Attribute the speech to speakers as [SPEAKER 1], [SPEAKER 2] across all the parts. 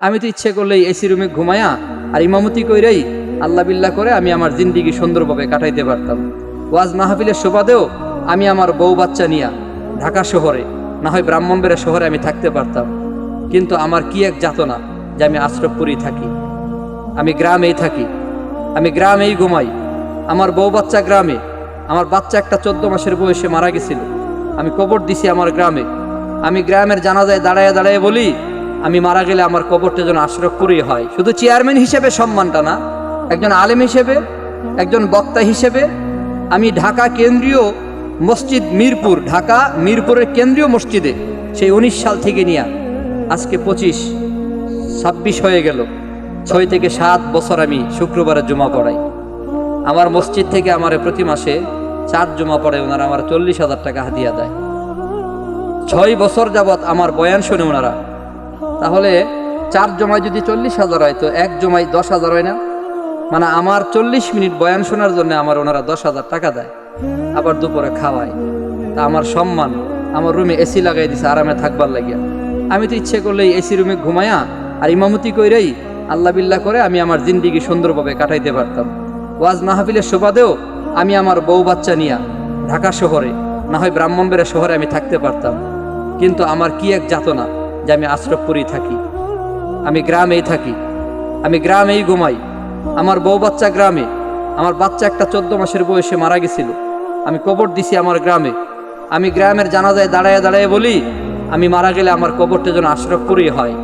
[SPEAKER 1] আমি তো ইচ্ছে করলেই এসি রুমে ঘুমায়া আর ইমামতি কইরাই আল্লাহ বিল্লাহ করে আমি আমার জিন্দিগি সুন্দরভাবে কাটাইতে পারতাম। ওয়াজ মাহফিলের শোভাদেও আমি আমার বউ বাচ্চা নিয়া ঢাকা শহরে, না হয় ব্রাহ্মণবেড়া শহরে আমি থাকতে পারতাম। কিন্তু আমার কি এক যাতনা যে আমি আশ্রমপুরেই থাকি। আমি গ্রামেই থাকি। আমি গ্রামেই ঘুমাই। আমার বউ বাচ্চা গ্রামে, আমার বাচ্চা একটা চোদ্দ মাসের বয়সে মারা গেছিল। আমি কবর দিছি আমার গ্রামে। আমি গ্রামের জানাজায় দাঁড়ায় দাঁড়ায় বলি আমি মারা গেলে আমার কবরটা যেন আশ্রমপুরেই হয়। শুধু চেয়ারম্যান হিসেবে সম্মানটা না, একজন আলেম হিসেবে, একজন বক্তা হিসেবে, আমি ঢাকা কেন্দ্রীয় মসজিদ মিরপুর, ঢাকা মিরপুরের কেন্দ্রীয় মসজিদে সেই উনিশ সাল থেকে নিয়ে আজকে পঁচিশ, ছাব্বিশ হয়ে গেল। ছয় থেকে সাত বছর আমি শুক্রবারে জমা পড়াই। আমার মসজিদ থেকে আমার প্রতি মাসে চার জমা পড়ে, ওনারা আমার চল্লিশ হাজার টাকা হাদিয়া দেয়। ছয় বছর যাবৎ আমার বয়ান শুনে ওনারা তাহলে চার জমায় যদি চল্লিশ হাজার হয়, তো এক জমায় দশ হাজার হয় না? মানে আমার চল্লিশ মিনিট বয়ান শোনার জন্য আমার ওনারা দশ হাজার টাকা দেয়। আবার দুপুরে খাওয়ায়। তা আমার সম্মান, আমার রুমে এসি লাগাই দিছে, আরামে থাকবার লাগিয়া। আমি তো ইচ্ছে করলেই এসি রুমে ঘুমায়া আর ইমামতি কইরাই আল্লাহ বিল্লাহ করে আমি আমার জিন্দিগি সুন্দরভাবে কাটাইতে পারতাম। ওয়াজ মাহফিলের শোভাদেও আমি আমার বউ বাচ্চা নিয়া ঢাকা শহরে, না হয় ব্রাহ্মণবেড়া শহরে আমি থাকতে পারতাম। কিন্তু আমার কি এক যাতনা যে আমি আশ্রমপুরেই থাকি। আমি গ্রামেই থাকি। আমি গ্রামেই ঘুমাই। আমার বউ বাচ্চা গ্রামে। আমার বাচ্চা একটা চোদ্দ মাসের বয়সে মারা গেছিল। আমি কবর দিছি আমার গ্রামে। আমি গ্রামের জানাজায় দাঁড়ায় দাঁড়ায় বলি, আমি মারা গেলে আমার কবরটা যেন আশ্রমপুরেই হয়।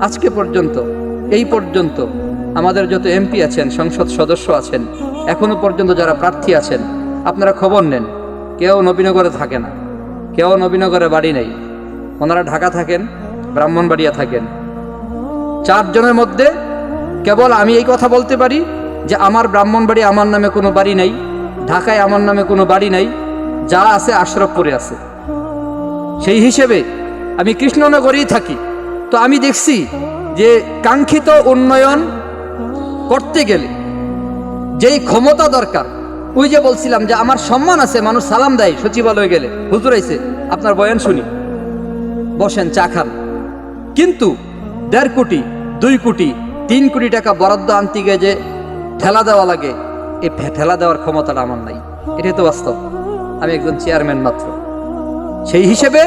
[SPEAKER 1] আজকে পর্যন্ত, এই পর্যন্ত আমাদের যত এমপি আছেন, সংসদ সদস্য আছেন, এখনও পর্যন্ত যারা প্রার্থী আছেন, আপনারা খবর নেন। কেউ নবীনগরে থাকে না। কেউ নবীনগরে বাড়ি নেই। ওনারা ঢাকা থাকেন ব্রাহ্মণবাড়িয়া থাকেন। চারজনের মধ্যে কেবল আমি এই কথা বলতে পারি যে আমার ব্রাহ্মণবাড়ি আমার নামে কোনো বাড়ি নাই, ঢাকায় আমার নামে কোনো বাড়ি নাই, যা আছে আশরফপুরে আছে। সেই হিসেবে আমি কৃষ্ণনগরেই থাকি। তো আমি দেখছি যে কাঙ্ক্ষিত উন্নয়ন করতে গেলে যেই ক্ষমতা দরকার, ওই যে বলছিলাম যে আমার সম্মান আছে, মানুষ সালাম দেয় সচিবালয়ে গেলে। হুজুর আইছে, আপনার বয়ান শুনি। বসেন, চা খান। কিন্তু দেড় কোটি, দুই কোটি, তিন কোটি টাকা বরাদ্দ আনতে গিয়ে যে ঠেলা দেওয়া লাগে এই ঠেলা দেওয়ার ক্ষমতাটা আমার নাই। এটাই তো বাস্তব। আমি একজন চেয়ারম্যান মাত্র। সেই হিসেবে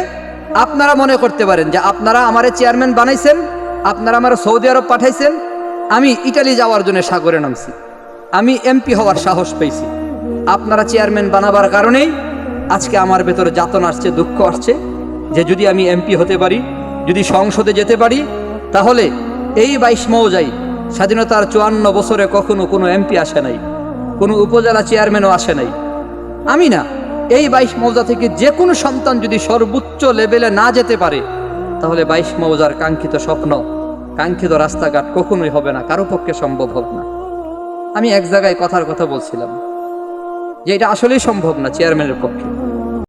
[SPEAKER 1] আপনারা মনে করতে পারেন যে আপনারা আমারে চেয়ারম্যান বানাইছেন, আপনারা আমার সৌদি আরব পাঠাইছেন, আমি ইটালি যাওয়ার জন্য সাগরে নামছি। আমি এমপি হওয়ার সাহস পেয়েছি। আপনারা চেয়ারম্যান বানাবার কারণেই আজকে আমার ভেতরে যাতন আসছে, দুঃখ আসছে যে যদি আমি এমপি হতে পারি যদি সংসদে যেতে পারি, তাহলে এই বাইশ মৌজাই স্বাধীনতার চুয়ান্ন বছরে কখনো কোনো এমপি আসে নাই, কোনো উপজেলা চেয়ারম্যানও আসে নাই। আমি না, এই বাইশ মৌজা থেকে যে কোনো সন্তান যদি সর্বোচ্চ লেভেলে না যেতে পারে, তাহলে বাইশ মৌজার কাঙ্ক্ষিত স্বপ্ন, কাঙ্ক্ষিত রাস্তাঘাট কখনোই হবে না, কারও পক্ষে সম্ভব হবে না। আমি এক জায়গায় কথার কথা বলছিলাম যে এটা আসলেই সম্ভব না, চেয়ারম্যানের পক্ষে।